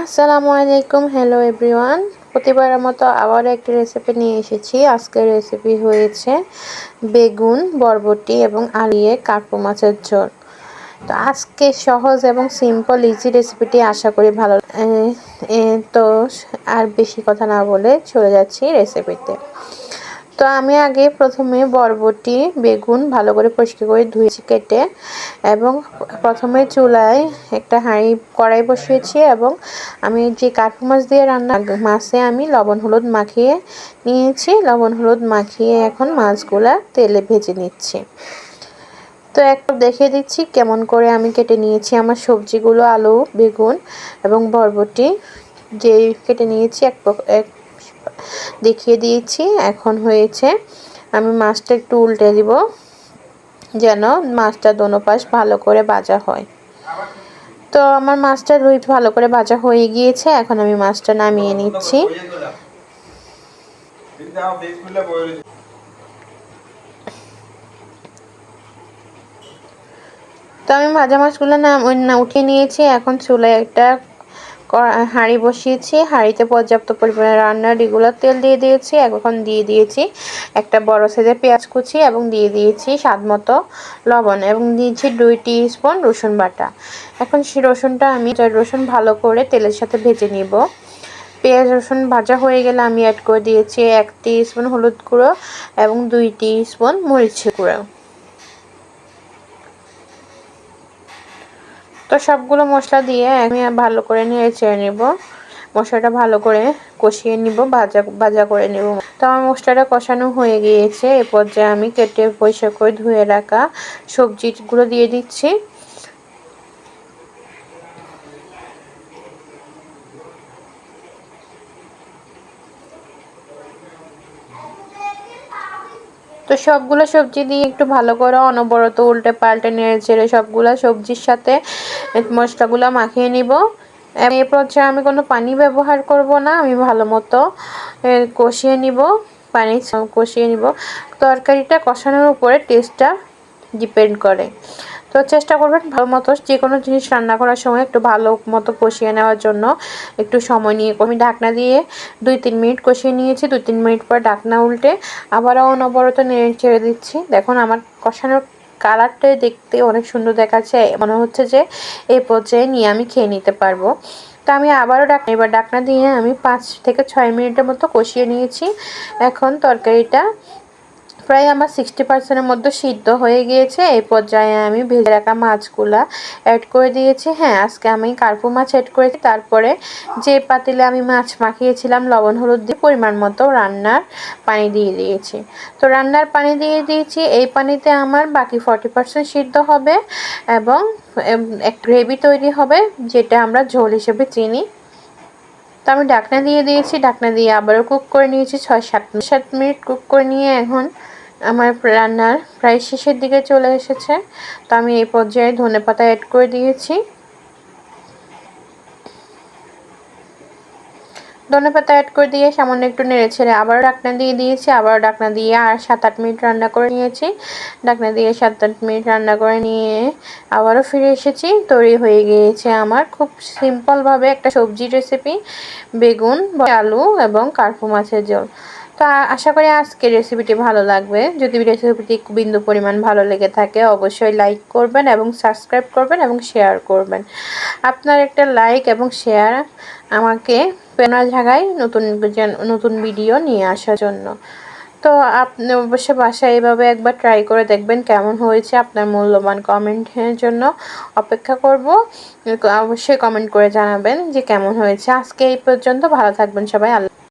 আসসালামু আলাইকুম hello everyone প্রতিবারের মতো আবার একটি রেসিপি নিয়ে এসেছি। আজকের রেসিপি হয়েছে বেগুন, বরবটি এবং আলিয়ে কাকু মাছের ঝোল। তো আজকে সহজ এবং সিম্পল ইজি রেসিপিটি আশা করি ভালো তো আর বেশি কথা না বলে চলে যাচ্ছি রেসিপিতে তো আমি আগে প্রথমে বরবটি, বেগুন ভালো করে পরিষ্কার করে ধুয়েছি, কেটে, এবং প্রথমে চুলায় একটা হাঁড়ি কড়াই বসিয়েছি এবং আমি যে কাঠু মাছ দিয়ে রান্না মাছে আমি লবণ, হলুদ মাখিয়ে নিয়েছি। লবণ, হলুদ মাখিয়ে এখন মাছগুলা তেলে ভেজে নিচ্ছি। তো একটা দেখিয়ে দিচ্ছি কেমন করে আমি কেটে নিয়েছি আমার সবজিগুলো, আলু, বেগুন এবং বরবটি। যে কেটে নিয়েছি এক এক দেখিয়ে দিয়েছি। এখন হয়েছে, আমি মাছটা একটু উল্টে দিব, যেন মাছটা দোনো পাশ ভালো করে ভাজা হয়। তো আমার মাছটা রুই ভালো করে ভাজা হয়ে গিয়েছে, এখন আমি মাছটা নামিয়ে নিচ্ছি। তো আমি ভাজা মাছগুলো না উঠিয়ে নিয়েছি, এখন চুলায় একটা হাঁড়ি বসিয়েছি, হাঁড়িতে পর্যাপ্ত পরিমাণে রান্নার রেগুলার তেল দিয়ে দিয়েছি, এখন দিয়ে দিয়েছি একটা বড় সাইজের পেঁয়াজ কুচি এবং দিয়ে দিয়েছি স্বাদ মতো লবণ এবং দিয়েছি দুই স্পুন রসুন বাটা। এখন সে রসুনটা আমি রসুন ভালো করে তেলের সাথে ভেজে নিব। পেঁয়াজ, রসুন ভাজা হয়ে গেলে আমি অ্যাড করে দিয়েছি এক স্পুন হলুদ গুঁড়ো এবং দুই স্পুন মরিচ গুঁড়ো। তো সবগুলো মশলা দিয়ে আমি ভালো করে নিয়ে চেয়ে নেব। মশলাটা ভালো করে কষিয়ে নিব, ভাজা ভাজা করে নেব। তো আমার মশলাটা কষানো হয়ে গিয়েছে। এ পর্যায়ে আমি কেটে পয়সা করে ধুয়ে রাখা সবজিগুলো দিয়ে দিচ্ছি। তো সবগুলো সবজি দিয়ে একটু ভালো করে অনবরত উল্টে পাল্টে নেড়ে ছেড়ে সবগুলো সবজির সাথে মশলাগুলো মাখিয়ে নিব। এরপর হচ্ছে আমি কোনো পানি ব্যবহার করব না, আমি ভালো মতো কষিয়ে নিব, পানি কষিয়ে নিব। তরকারিটা কষানোর উপরে টেস্টটা ডিপেন্ড করে। তো চেষ্টা করবেন ভালো মতো যে কোনো জিনিস রান্না করার সময় একটু ভালো মতো কষিয়ে নেওয়ার জন্য। একটু সময় নিয়ে আমি ঢাকনা দিয়ে দুই তিন মিনিট কষিয়ে নিয়েছি, দুই তিন মিনিট পর ঢাকনা উল্টে আবারও অনবরত নেড়ে ছেড়ে দিচ্ছি। দেখুন আমার কষানোর কালারটাই দেখতে অনেক সুন্দর দেখাচ্ছে, মনে হচ্ছে যে এই পর্যায়ে নিয়ে আমি খেয়ে নিতে পারব। তো আমি আবারও ডাকনা এবার ডাকনা দিয়ে আমি পাঁচ থেকে ছয় মিনিটের মতো কষিয়ে নিয়েছি। এখন তরকারিটা প্রায় আমার সিক্সটি পার্সেন্টের মধ্যে সিদ্ধ হয়ে গিয়েছে। এই পর্যায়ে আমি ভেজে রাখা মাছগুলা অ্যাড করে দিয়েছি। হ্যাঁ আজকে আমি কার্পু মাছ অ্যাড করেছি। তারপরে যে পাতিলে আমি মাছ মাখিয়েছিলাম, লবণ, হলুদ দিয়ে পরিমাণ মতো রান্নার পানি দিয়ে দিয়েছি। তো রান্নার পানি দিয়ে দিয়েছি। এই পানিতে আমার বাকি ফর্টি পার্সেন্ট সিদ্ধ হবে এবং এক গ্রেভি তৈরি হবে, যেটা আমরা ঝোল হিসেবে চিনি। তো আমি ডাকনা দিয়ে দিয়েছি। ডাকনা দিয়ে আবারও কুক করে নিয়েছি। ছয় সাত সাত মিনিট কুক করে নিয়ে এখন আমার রান্নার প্রায় শেষের দিকে চলে এসেছে। তো আমি এই পর্যায়ে ধনে পাতা অ্যাড করে দিয়েছি। ধনে পাতা অ্যাড করে দিয়ে সামান্য একটু নেড়ে ছেড়ে আবার ডাকনা দিয়ে দিয়েছি, আবার ডাকনা দিয়ে আর সাত আট মিনিট রান্না করে নিয়েছি। ডাকনা দিয়ে সাত আট মিনিট রান্না করে নিয়ে আবারও ফিরে এসেছি। তৈরি হয়ে গিয়েছে আমার খুব সিম্পলভাবে একটা সবজি রেসিপি বেগুন, আলু এবং কার্পু মাছের জল তো আশা করি আজকের রেসিপিটি ভালো লাগবে। যদি রেসিপিটি বিন্দু পরিমাণ ভালো লেগে থাকে, অবশ্যই লাইক করবেন এবং সাবস্ক্রাইব করবেন এবং শেয়ার করবেন। আপনার একটা লাইক এবং শেয়ার আমাকে প্রেরণা জায়গায় নতুন নতুন ভিডিও নিয়ে আসার জন্য। তো আপনি অবশ্যই বাসায় এইভাবে একবার ট্রাই করে দেখবেন কেমন হয়েছে আপনার মূল্যবান কমেন্টের জন্য অপেক্ষা করব। অবশ্যই কমেন্ট করে জানাবেন যে কেমন হয়েছে। আজকে এই পর্যন্ত ভালো থাকবেন সবাই। আল্লাহ